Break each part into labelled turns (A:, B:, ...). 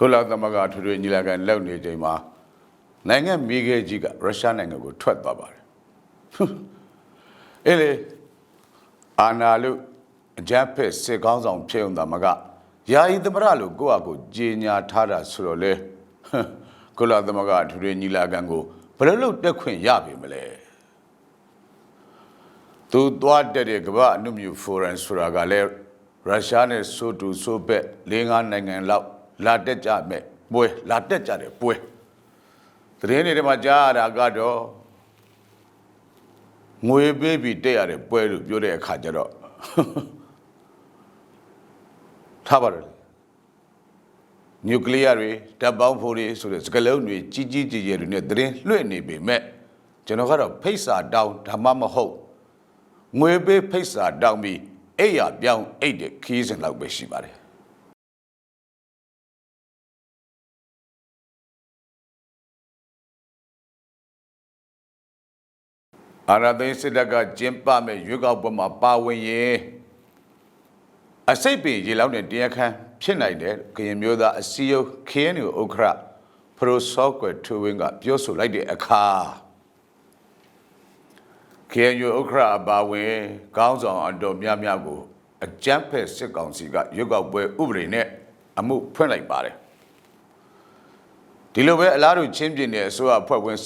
A: ကုလသမဂ္ဂထူထွေညီလာခံလောက်နေချိန်မှာနိုင်ငံမိခဲကြီးကရုရှားနိုင်ငံကိုထွက်သွားပါတယ်အဲ့လေအာနာလူအကြမ်းဖက်စစ်ကောင်းဆောင်ဖြစ်ုံသာမကယာယီသမရလို့ကိုယ့်အကိုကြီးညာထားတာဆိုတော့လေဟမ်ကုလသမဂ္ဂထူထွေညီလာခံကိုဘယ်လိုလုပ်တက်ခွင့်ရပြီမလဲသူသွားတက်တဲ့ကမ္ဘာအနုမြူဖိုရမ်ဆိုတာကလည်းရုရှားနဲ့ဆိုတူဆိုဘက်၄၅နိုင်ငံလောက် လာတက်ကြမဲ့ပွဲလာတက်ကြတဲ့ပွဲသတင်းတွေထဲမှာကြားရတာကတော့ငွေပေးပြီးတက်ရတဲ့ပွဲလို့ပြောတဲ့အခါကျတော့ထားပါတော့လေနျူကလ িয়ার တွေတပ်ပေါင်းဖို့တွေဆိုတဲ့စကလုံးတွေကြီးကြီးကျယ်ကျယ်တွေနဲ့သတင်းလွှင့်နေပေမဲ့ကျွန်တော်ကတော့ဖိတ်စာတောင်းဓမ္မမဟုတ်ငွေပေးဖိတ်စာတောင်းပြီးအိပ်ရပြောင်းအိတ်တဲ့ခီးစဉ်လောက်ပဲရှိပါတယ် အာရသိန်းစစ်တပ်ကကျင်းပမဲ့ရွေးကောက်ပွဲမှာပါဝင်ရင်အစိတ်ပင်ရေလောင်းတဲ့တရားခံဖြစ်နိုင်တယ်ကရင်မျိုးသားအစည်းအရုံး KNU ဥက္ခရပရိုဆော့ကွယ်ထူဝင်းကပြောဆိုလိုက်တဲ့အခါ KNU ဥက္ခရအပါဝင်ခေါင်းဆောင်အတော်များများကိုအကြမ်းဖက်စစ်ကောင်စီကရွေးကောက်ပွဲဥပဒေနဲ့အမှုဖွင့်လိုက်ပါတယ်ဒီလိုပဲအလားတူချင်းပြင်းတဲ့အစိုးရအဖွဲ့ဝင်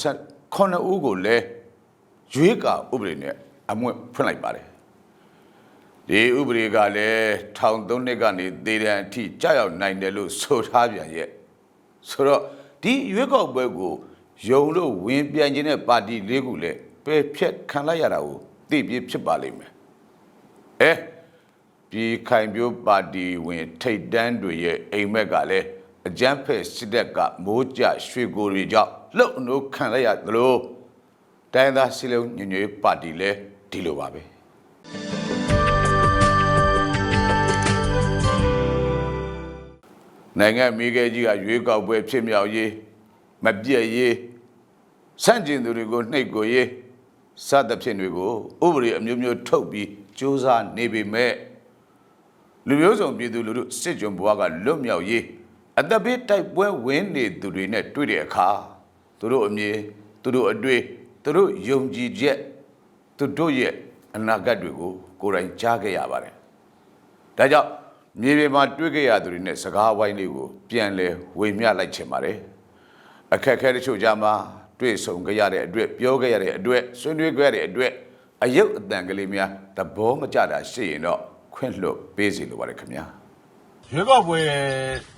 A: 9ဦးကိုလည်း ရွေးကာဥပဒေနဲ့အမှုဖွင့်လိုက်ပါတယ်ဒီဥပဒေကလည်းထောင်သုံးနှစ်ကနေသေဒဏ်အထိကြာရောက်နိုင်တယ်လို့ဆိုထားပြန်ရဲ့ဆိုတော့ဒီရွေးကောက်ပွဲကိုယုံလို့ဝင်ပြန်ခြင်းတဲ့ပါတီလေးခုလည်းပယ်ဖြတ်ခံလိုက်ရတာကိုသိပြဖြစ်ပါလိမ့်မယ်အဲဒီခိုင်ပြိုးပါတီဝင်ထိတ်တန်းတွေရဲ့အိမ်မက်ကလည်းအကြမ်းဖက်စစ်တပ်ကမိုးကြရွှေကိုတွေကြောင့်လှုပ်အနိုးခံလိုက်ရသလို တိုင်းသားစီလုံးညညွေပါတီလည်းဒီလိုပါပဲနိုင်ငံမိခဲကြီးကရွေးကောက်ပွဲဖြစ်မြောက်ရေးမပြည့်ရေးစန့်ကျင်သူတွေကိုနှိပ်ကိုရေးစသဖြင့်တွေကိုဥပဒေအမျိုးမျိုးထုတ်ပြီးစ조사နေပေမဲ့လူမျိုးစုံပြည်သူလူထုစစ်ကြုံဘဝကလွတ်မြောက်ရေးအသက်ဘေးတိုက်ပွဲဝင်နေသူတွေနဲ့တွေ့တဲ့အခါသူတို့အမြင်သူတို့အတွေ့ သူတို့ယုံကြည်ချက်သူတို့ရဲ့အနာဂတ်တွေကိုကိုယ်တိုင်ကြားခဲ့ရပါတယ်။ဒါကြောင့်မြေပြင်မှာတွေ့ခဲ့ရသူတွေနဲ့စကားဝိုင်းလေးကိုပြန်လဲဝေမျှလိုက်ချင်ပါတယ်။အခက်အခဲတချို့ကြမှာတွေ့ဆုံခဲ့ရတဲ့အတွက်ပြောခဲ့ရတဲ့အတွက်ဆွေးနွေးခဲ့ရတဲ့အတွက်အယုတ်အတန်ကလေးများသဘောမကျတာရှိရင်တော့ခွင့်လွှတ်ပေးစီလိုပါတယ်ခင်ဗျာ။
B: ရွေးကောက်ပွဲ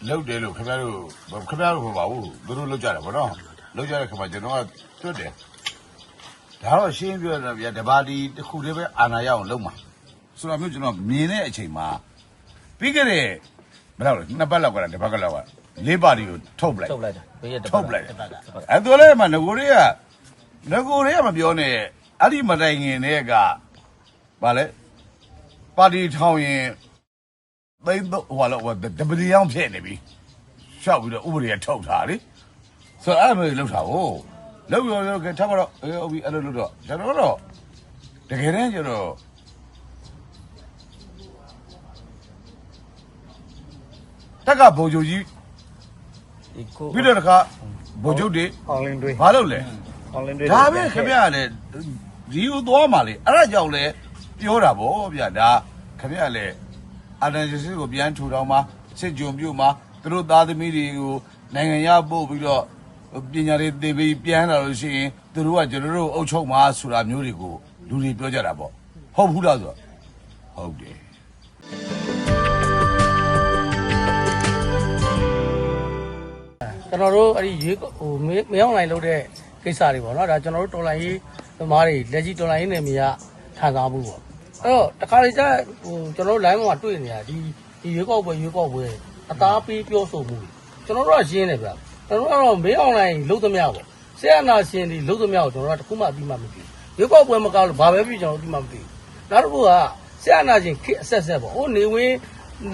B: လုပ်တယ်လို့ခင်ဗျားတို့ခင်ဗျားတို့ဟိုပါဘူးသူတို့လုပ်ကြတယ်ဗောနော်လုပ်ကြတဲ့ခါမှာကျွန်တော်ကတွတ်တယ် ဒါတော့ရှင်းပြရတော့ဗျာတပါတီတစ်ခုတည်းပဲအာဏာရအောင်လုပ်မှာဆိုတော့မျိုးကျွန်တော်မြင်တဲ့အချိန်မှာပြီးခဲ့တဲ့ဘယ်လောက်လဲနှစ်ပတ်လောက်ကတည်းကတစ်ပတ်ကလောက်ကလေးပါတီကိုထုတ်ပလိုက်
C: ထုတ်လိုက်တာဘေးရတစ်
B: ထုတ်ပလိုက်
C: တစ်ပတ်ကတစ်ပတ်က
B: အဲ့တော့လည်းမငကိုတွေကငကိုတွေကမပြောနဲ့အဲ့ဒီမတိုင်ခင်တည်းကဗာလဲပါတီထောင်ရင်သိန်းတော့ဟိုလောတပတိအောင်ဖြစ်နေပြီရှောက်ပြီးတော့ဥပဒေကထုတ်ထားလေဆိုတော့အဲ့လိုလောက်တာကို လောက်ရောရောကထားပါတော့အေးဟုတ်ပြီအဲ့လိုလို့တော့ကျွန်တော်တော့တကယ်တမ်းကျတော့တက်ကဘုံချုပ်ကြီး
C: ဒီကို
B: ပြီးတော့တခါဘုံချုပ်တွေ
C: အောင်လင်းတွေး
B: ဘာလုပ်လဲ
C: အောင်လင်းတွေး
B: ဒါပဲခင်ဗျားလည်းဒီကိုသွားမှလေအဲ့ဒါကြောင့်လေပြောတာဗောဗျာဒါခင်ဗျားလည်းအာတန်စစ်ကိုပြန်ထူထောင်မှာစစ်ကြုံပြုတ်မှာသူတို့သားသမီးတွေကိုနိုင်ငံရပို့ပြီးတော့ ပညာတွေသင်ပြီးပြန်လာလို့ရှိရင်သူတို့ကကျွန်တော်တို့အုပ်ချုပ်မှာဆိုတာမျိုးတွေကိုလူတွေပြောကြတာဗောဟုတ်ဘူးလားဆိုတော့ဟုတ်တယ်
C: ကျွန်တော်တို့အဲ့ဒီရေဟိုမေမေအောင်လိုင်းလုပ်တဲ့ကိစ္စတွေပေါ့နော်ဒါကျွန်တော်တို့တော်လိုင်းရေးသမားတွေလက်ကြီးတော်လိုင်းရေးနယ်မြေကခံစားမှုပေါ့အဲ့တော့တခါလေကျဟိုကျွန်တော်တို့ line မှာတွေ့နေတာဒီဒီရွေးကောက်ပွဲရွေးကောက်ပွဲအသားပေးပြောဆိုမှုကျွန်တော်တို့ကရှင်းတယ်ဗျ ကျွန်တော်တို့ကတော့မေအောင်လိုင်းလုပ်သမျှပေါ့ဆရာနာရှင်ဒီလုပ်သမျှကိုကျွန်တော်တို့ကတခုမှအပြီးမှမသိဘူးရွေးကောက်ပွဲမကောက်လို့ဘာပဲဖြစ်ကျွန်တော်တို့အပြီးမှမသိဘူးနောက်တစ်ခုကဆရာနာရှင်ခစ်အဆက်ဆက်ပေါ့ဟိုနေဝင်း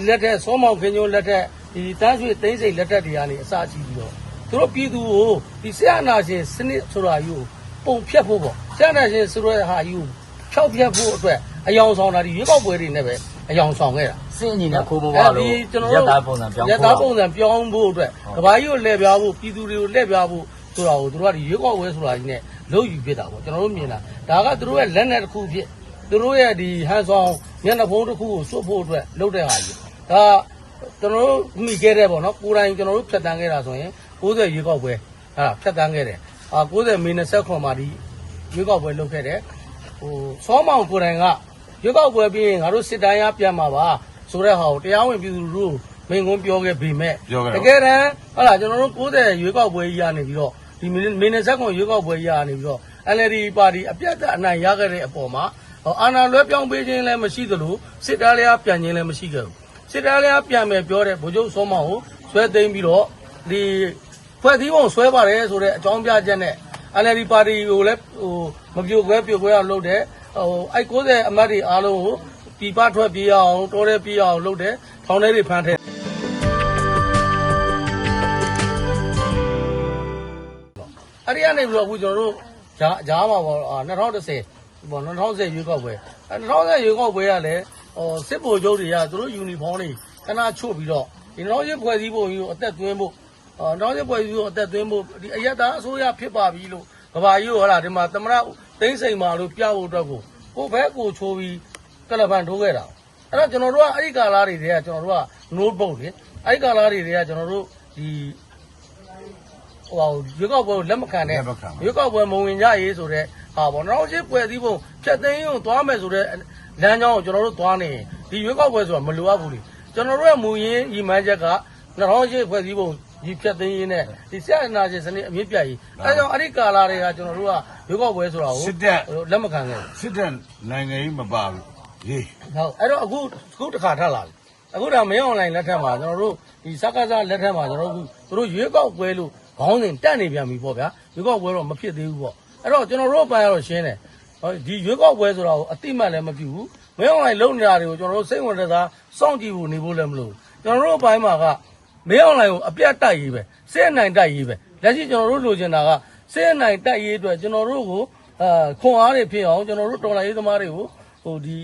C: လက်ထက်စောမောင်ခင်ညိုလက်ထက်ဒီတန်းရွှေသိန်းစိန်လက်ထက်တွေကနေအစကြည့်ပြီးတော့သူတို့ပြည်သူကိုဒီဆရာနာရှင်စနစ်ဆိုတာယူပုံဖြတ်ဖို့ပေါ့ဆရာနာရှင်ဆိုတဲ့ဟာယူဖြောက်ဖြတ်ဖို့အတွက်အယောင်ဆောင်တာဒီရွေးကောက်ပွဲတွေနဲ့ပဲအယောင်ဆောင်ခဲ့တာ
D: စင့်အညီနဲ့ခိုးမွားလို့
C: အဲဒီကျွန်တော်
D: ရက်
C: တို့
D: သားပုံစံပြောင်း
C: ရက်
D: ခိုး
C: သား
D: တာ
C: ပုံစံပြောင်းဖို့အတွက်ကဘာကြီးကိုလှည့်ပြားဖို့ပြည်သူတွေကိုလှည့်ပြားဖို့ဆိုတာကိုသူတို့ကဒီရွေးကောက်ပွဲဆိုတာကြီးနဲ့လုံးယူဖြစ်တာပေါ့ကျွန်တော်တို့မြင်တာဒါကသူတို့ရဲ့လက်နက်တစ်ခုဖြစ်သူတို့ရဲ့ဒီဟန်ဆောင်မျက်နှာဖုံးတစ်ခုကိုစွတ်ဖို့အတွက်လုပ်တဲ့ဟာကြီးဒါကျွန်တော်တို့မိခဲ့တဲ့ပေါ့နော်ကိုယ်တိုင်ကျွန်တော်တို့ဖြတ်တန်းခဲ့တာဆိုရင်60ရွေးကောက်ပွဲဟာဖြတ်တန်းခဲ့တယ်အာ90မီနစ်ဆက်ခွန်မှာဒီရွေးကောက်ပွဲလုပ်ခဲ့တယ်ဟိုစောမောင်ကိုယ်တိုင်ကရွေးကောက်ပွဲပြီးရင်ငါတို့စစ်တိုင်းရပြန်မှာပါ ဆိုတဲ့ဟာကိုတရားဝင်ပြည်သူလူထုမိန်ကွန်းပြောခဲ့ပေမဲ့
B: ပြောခဲ့
C: တ
B: တော့
C: ကယ်တမ်းဟုတ်လားကျွန်တော်တို့90ရွေးကောက်ပွဲကြီးရနေပြီးတော့ဒီမင်းမင်းဆက်ကွန်ရွေးကောက်ပွဲကြီးရနေပြီးတော့ NLD ပါတီအပြတ်အနိုင်ရခဲ့တဲ့အပေါ်မှာဟောအာဏာလွဲပြောင်းပေးခြင်းလည်းမရှိသလိုစစ်သားလျားပြန်ခြင်းလည်းမရှိခဲ့ဘူးစစ်သားလျားပြန်မယ်ပြောတဲ့ဗိုလ်ချုပ်စောမောင်ကိုဆွဲသိမ်းပြီးတော့ဒီဖွဲ့စည်းပုံဆွဲပါတယ်ဆိုတဲ့အကြောင်းပြချက်နဲ့ NLD ပါတီကိုလည်းဟိုမပြိုခွဲပြိုခွဲအောင်လုပ်တယ်ဟိုအဲ့90အမတ်တွေအားလုံးကို ပြပထွက်ပြေးအောင်တော်ရဲပြေးအောင်လုပ်တယ်ထောင်ထဲတွေဖမ်းထဲအဲ့ဒီကနေပြီးတော့အခုကျွန်တော်တို့ဂျားဂျားမှာပေါ့အာ2010ပေါ့2010ရွေးကောက်ပွဲအဲ2010ရွေးကောက်ပွဲကလည်းဟိုစစ်ဗိုလ်ချုပ်တွေကသူတို့ယူနီဖောင်းတွေခဏချို့ပြီးတော့ဒီ2010ဖွဲ့စည်းပုံကြီးကိုအသက်သွင်းဖို့အာ2010ဖွဲ့စည်းပုံအသက်သွင်းဖို့ဒီအရက်သားအစိုးရဖြစ်ပါပြီလို့ကဘာကြီးကိုဟလာဒီမှာသမရသိန်းစိန်မာလို့ပြဖို့အတွက်ကိုကိုဘဲကိုချိုးပြီး ကလပန်ထိုးခဲ့တာအဲ့တော့ကျွန်တော်တို့ကအဲ့ဒီကာလာတွေတွေကကျွန်တော်တို့က notebook လေအဲ့ဒီကာလာတွေတွေကကျွန်တော်တို့ဒီဟိုရွေးကောက်ပွဲကိုလက်မခံတဲ့
B: လက်မခံဘူး
C: ရွေးကောက်ပွဲမဝင်ကြရေးဆိုတဲ့ဟာပေါ့နောက်ချင်းပွဲစည်းပုံဖြတ်သိမ်းရုံသွားမယ်ဆိုတဲ့လမ်းကြောင်းကိုကျွန်တော်တို့သွားနေရင်ဒီရွေးကောက်ပွဲဆိုတာမလိုအပ်ဘူးလေကျွန်တော်တို့ရဲ့မူရင်းညီမှန်းချက်က2008ဖွဲ့စည်းပုံဒီဖြတ်သိမ်းရေးနဲ့ဒီဆက်အနာရှင်စနစ်အမြင့်ပြတ်ရေးအဲဒါကြောင့်အဲ့ဒီကာလာတွေကကျွန်တော်တို့ကရွေးကောက်ပွဲဆိုတာကို
B: စစ်တပ်
C: ဟိုလက်မခံခဲ့ဘူး
B: စစ်တပ်နိုင်ငံရေးမပါဘူး ရေး
C: ဟုတ်အဲ့တော့အခုအခုတစ်ခါထပ်လာပြီအခုဒါမင်းအွန်လိုင်းလက်ထက်မှာကျွန်တော်တို့ဒီစကားစားလက်ထက်မှာကျွန်တော်တို့အခုသူတို့ရွေးကောက်ပွဲလို့ခေါင်းစဉ်တက်နေပြန်ပြီပေါ့ဗျာရွေးကောက်ပွဲတော့မဖြစ်သေးဘူးပေါ့အဲ့တော့ကျွန်တော်တို့ပိုင်းကတော့ရှင်းတယ်ဟောဒီရွေးကောက်ပွဲဆိုတာကိုအတိမတ်လည်းမပြုဘူးမင်းအွန်လိုင်းလုံနေတာတွေကိုကျွန်တော်တို့စိတ်ဝင်စားစောင့်ကြည့်ဖို့နေဖို့လည်းမလိုဘူးကျွန်တော်တို့ပိုင်းမှာကမင်းအွန်လိုင်းကိုအပြတ်တိုက်ရေးပဲစစ်အနိုင်တိုက်ရေးပဲလက်ရှိကျွန်တော်တို့လိုချင်တာကစစ်အနိုင်တိုက်ရေးအတွက်ကျွန်တော်တို့ကိုအာခွန်အားတွေဖြစ်အောင်ကျွန်တော်တို့တော်လိုင်းရေးသမားတွေကို ဟိုဒီ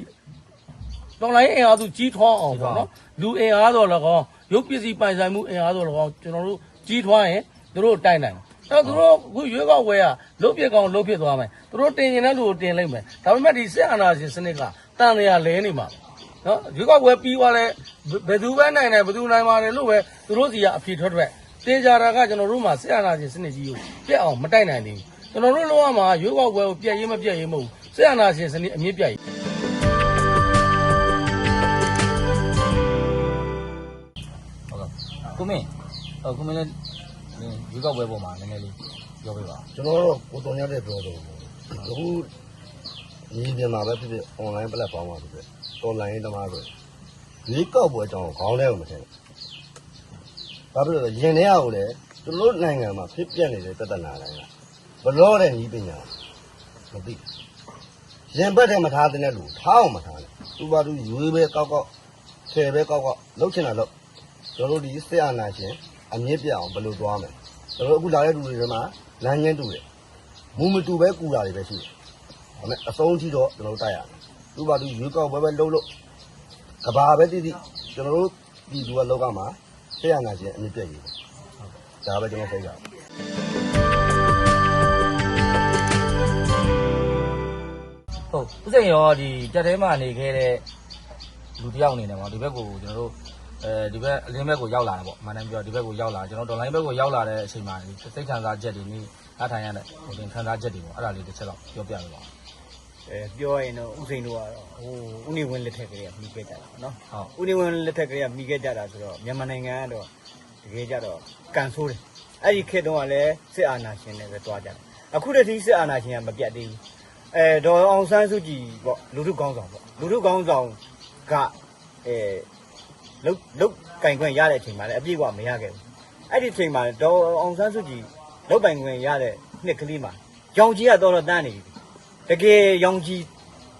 C: တော်လိုင်းအင်အားစုကြီးထွားအောင်ပေါ့နော်လူအင်အားတော်၎င်းရုပ်ပစ္စည်းပိုင်ဆိုင်မှုအင်အားတော်၎င်းကျွန်တော်တို့ကြီးထွားရင်သူတို့တိုက်နိုင်တယ်အဲ့တော့သူတို့အခုရွေးကောက်ပွဲကလုတ်ပြစ်ကောင်လုတ်ပြစ်သွားမယ်သူတို့တင်ရင်လည်းလူကိုတင်လိုက်မယ်ဒါပေမဲ့ဒီစစ်အာဏာရှင်စနစ်ကတန်လျာလဲနေမှာနော်ရွေးကောက်ပွဲပြီးသွားလဲဘယ်သူပဲနိုင်တယ်ဘယ်သူနိုင်ပါတယ်လို့ပဲသူတို့စီကအဖြေထွက်ထွက်တင်ကြတာကကျွန်တော်တို့မှာစစ်အာဏာရှင်စနစ်ကြီးကိုပြက်အောင်မတိုက်နိုင်သေးဘူးကျွန်တော်တို့လောကမှာရွေးကောက်ပွဲကိုပြက်ရေးမပြက်ရေးမဟုတ်ဘူးစစ်အာဏာရှင်စနစ်အမြင့်ပြတ်ရေး
D: မင်းဟိုကိုမင်းလည်းရွေးကောက်ပွဲပေါ်မှာနည်းနည်းလေးပြောပြပါ
E: ကျွန်တော်တို့ကိုတုံရတဲ့ပြောတော့အခုဒီပြင်မှာပဲဖြစ်ဖြစ် online platform မှာဖြစ်ဖြစ် online တမားပဲဒီကောက်ပွဲအကြောင်းကိုခေါင်းထဲကိုမထည့်ဘူး။ဘာဖြစ်လို့လဲရင်ထဲအောင်လေသူတို့နိုင်ငံမှာဖြစ်ပျက်နေတဲ့ပြဿနာတိုင်းကဘလို့တဲ့ဤပညာမသိဘူး။ရင်ဘက်ထဲမှာထားတဲ့လူထားအောင်မထားနဲ့။သူ့ဘာသူရွေးပဲကောက်ကောက်ဆယ်ပဲကောက်ကောက်လှုပ်ချင်တာလှုပ် ကျွန်တော်တို့ဒီစစ်အာဏာရှင်အမြင့်ပြအောင်ဘယ်လိုသွားမလဲ။ကျွန်တော်တို့အခုလာတဲ့လူတွေထဲမှာလမ်းချင်းတူတယ်။မူမတူပဲကူတာတွေပဲရှိတယ်။ဒါပေမဲ့အဆုံးအထိတော့ကျွန်တော်တို့တိုက်ရမယ်။သူ့ဘာသူရွေးကောက်ပွဲပဲလှုပ်လို့ကဘာပဲတည်တည်ကျွန်တော်တို့ပြည်သူကလောကမှာဆရာနာရှင်အမြင့်ပြည့်ရည်ဒါပဲကျွန်တော်စိတ်က
D: ဟုတ်ဥစိန်ရောဒီတက်ထဲမှာနေခဲ့တဲ့လူတစ်ယောက်အနေနဲ့ပေါ့ဒီဘက်ကိုကျွန်တော်တို့ အဲဒီဘက်အလင်းဘက်ကိုရောက်လာတယ်ပေါ့အမှန်တမ်းပြောဒီဘက်ကိုရောက်လာကျွန်တော်ဒေါ်လာဘက်ကိုရောက်လာတဲ့အချိန်မှာစိတ်ခံစားချက်တွေနေအထိုင်ရတဲ့ဟိုတင်ခံစားချက်တွေပေါ့အဲ့ဒါလေးတစ်ချက်တော့ပြောပြပြပါဦး
F: အဲပြောရရင်တော့ဥစိန်တို့ကတော့ဟိုဦးနေဝင်းလက်ထက်ကလေးကမိခဲ့ကြတာပေါ့နော်
D: ဟုတ်
F: ဦးနေဝင်းလက်ထက်ကလေးကမိခဲ့ကြတာဆိုတော့မြန်မာနိုင်ငံကတော့တကယ်ကြတော့ကန်ဆိုးတယ်အဲ့ဒီခေတ်တုန်းကလည်းစစ်အာဏာရှင်တွေပဲတွားကြတယ်အခုတည်းကစစ်အာဏာရှင်ကမပြတ်သေးဘူးအဲဒေါ်အောင်ဆန်းစုကြည်ပေါ့လူထုကောင်းဆောင်ပေါ့လူထုကောင်းဆောင်ကအဲ လုတ်လုတ်ကင်ခွင့်ရတဲ့အချိန်မှာလည်းအပြည့်အဝမရခဲ့ဘူးအဲ့ဒီအချိန်မှာဒေါ်အောင်ဆန်းစုကြည်လုတ်ပိုင်ခွင့်ရတဲ့နှစ်ကလေးမှာရောင်ကြီးကတော့တော့တန်းနေပြီတကယ်ရောင်ကြီး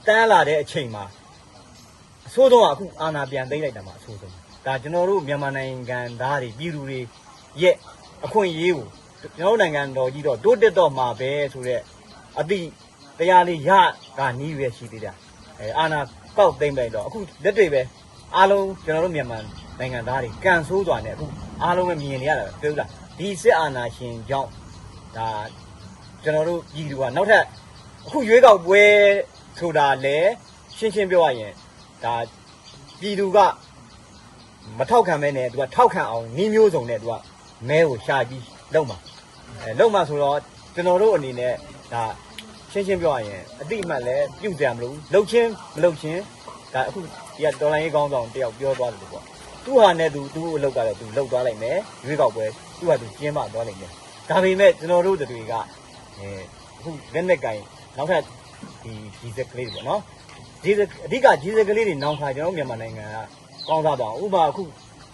F: တန်းလာတဲ့အချိန်မှာအဆိုးဆုံးကအခုအာဏာပြန်သိမ်းလိုက်တာမှအဆိုးဆုံးဒါကျွန်တော်တို့မြန်မာနိုင်ငံသားတွေပြည်သူတွေရဲ့အခွင့်အရေးကိုကျွန်တော်တို့နိုင်ငံတော်ကြီးတော့တိုးတက်တော့မှာပဲဆိုတော့အတိတရားလေးရကနီးရွယ်ရှိသေးတာအဲအာဏာကောက်သိမ့်လိုက်တော့အခုလက်တွေပဲ အားလုံးကျွန်တော်တို့မြန်မာနိုင်ငံသားတွေကန်ဆိုးသွားနေအခုအားလုံးပဲမြင်နေရတာပြောလားဒီစစ်အာဏာရှင်ကြောင့်ဒါကျွန်တော်တို့ပြည်သူကနောက်ထပ်အခုရွေးကောက်ပွဲဆိုတာလေရှင်းရှင်းပြောရရင်ဒါပြည်သူကမထောက်ခံမဲနဲ့သူကထောက်ခံအောင်နှီးမျိုးစုံနဲ့သူကမဲကိုရှာပြီးလုံမှာအဲလုံမှာဆိုတော့ကျွန်တော်တို့အနေနဲ့ဒါရှင်းရှင်းပြောရရင်အတိအမှတ်လည်းပြုတ်ကြမလို့လှုပ်ချင်းမလှုပ်ချင်းဒါအခု ဒီကတော်လိုင်းရေးကောင်းဆောင်တယောက်ပြောသွားတယ်ပေါ့သူ့ဟာနဲ့သူသူ့အလုပ်ကတော့သူလှုပ်သွားလိုက်မယ်ရွေးကောက်ပွဲသူ့ဟာသူကျင်းပသွားလိုက်မယ်ဒါပေမဲ့ကျွန်တော်တို့တွေကအဲအခုလက်နဲ့ကင်နောက်ထပ်ဒီဒီဇက်ကလေးတွေပေါ့နော်ဒီဇက်အဓိကဒီဇက်ကလေးတွေနောင်ခါကျွန်တော်မြန်မာနိုင်ငံကကောင်းစားသွားအောင်ဥပမာအခု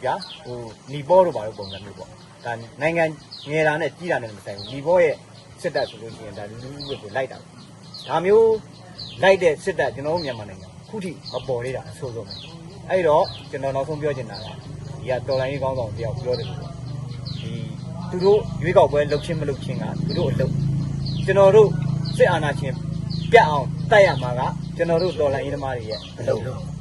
F: ညာဟိုနီပေါ်တို့ဘာလို့ပုံစံမျိုးပေါ့ဒါနိုင်ငံငယ်တာနဲ့ကြီးတာနဲ့မဆိုင်ဘူးနီပေါ်ရဲ့စစ်တပ်ဆိုလို့ရှိရင်ဒါလူလူကိုလိုက်တာဒါမျိုးလိုက်တဲ့စစ်တပ်ကျွန်တော်တို့မြန်မာနိုင်ငံ ခုထိမပေါ်သေးတာအဆိုးဆုံးပဲအဲ့တော့ကျွန်တော်နောက်ဆုံးပြောချင်တာကဒီကတော်လိုင်းရေးကောင်းဆောင်တယောက်ပြောတယ်ပေါ့ဒီသူတို့ရွေးကောက်ပွဲလှုပ်ချင်းမလှုပ်ချင်းကသူတို့အလုပ်ကျွန်တော်တို့စစ်အာဏာရှင်ပြတ်အောင်တိုက်ရမှာကကျွန်တော်တို့တော်လိုင်းရေးသမားတွေရဲ့အလုပ်